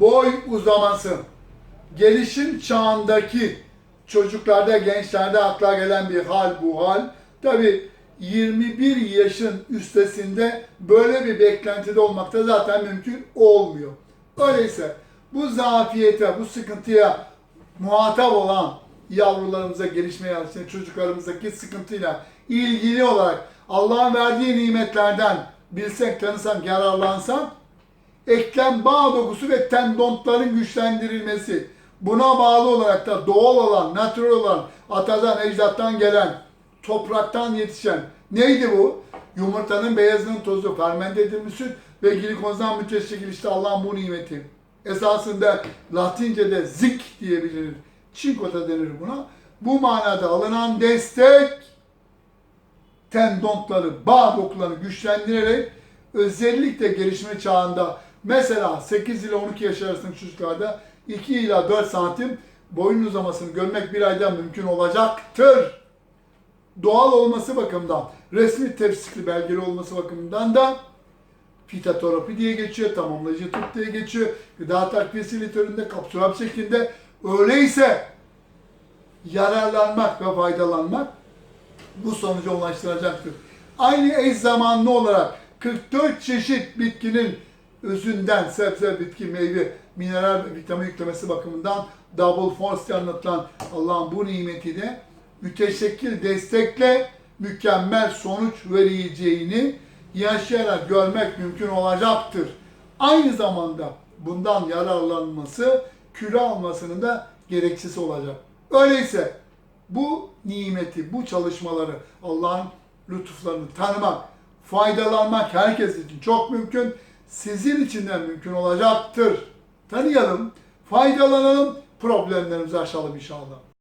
boy uzaması, gelişim çağındaki çocuklarda, gençlerde akla gelen bir hal bu hal. Tabi 21 yaşın üstesinde böyle bir beklentide olmakta zaten mümkün olmuyor. Öyleyse bu zafiyete, bu sıkıntıya muhatap olan yavrularımıza gelişmeye çalışan çocuklarımızdaki sıkıntıyla ilgili olarak Allah'ın verdiği nimetlerden bilsek, tanısak, yararlansak eklem bağ dokusu ve tendontların güçlendirilmesi. Buna bağlı olarak da doğal olan, natürel olan, atadan, ecdattan gelen, topraktan yetişen neydi bu? Yumurtanın beyazının tozu, fermente edilmiş süt ve glikozdan müteşekkil işte Allah'ın bu nimeti. Esasında Latince'de zik diye bilinir. Çinko da denir buna. Bu manada alınan destek tendontları, bağ dokularını güçlendirerek özellikle gelişme çağında mesela 8 ile 12 yaş arasındaki çocuklarda 2 ila 4 santim boyun uzamasını görmek bir aydan mümkün olacaktır. Doğal olması bakımından, resmi tefsikli belgeli olması bakımından da fitoterapi diye geçiyor, tamamlayıcı tıp diye geçiyor. Gıda takviyesi literatüründe kapsül şeklinde. Öyleyse yararlanmak ve faydalanmak bu sonuca ulaştıracaktır. Aynı eş zamanlı olarak 44 çeşit bitkinin özünden sebze, bitki, meyve, mineral ve vitamin yüklemesi bakımından double force anlatılan Allah'ın bu nimeti de müteşekkil destekle mükemmel sonuç vereceğini yaşayarak görmek mümkün olacaktır. Aynı zamanda bundan yararlanması kilo almasının da gereksiz olacak. Öyleyse bu nimeti, bu çalışmaları, Allah'ın lütuflarını tanımak, faydalanmak herkes için çok mümkün. Sizin için de mümkün olacaktır. Tanıyalım, faydalanalım, problemlerimizi aşalım inşallah.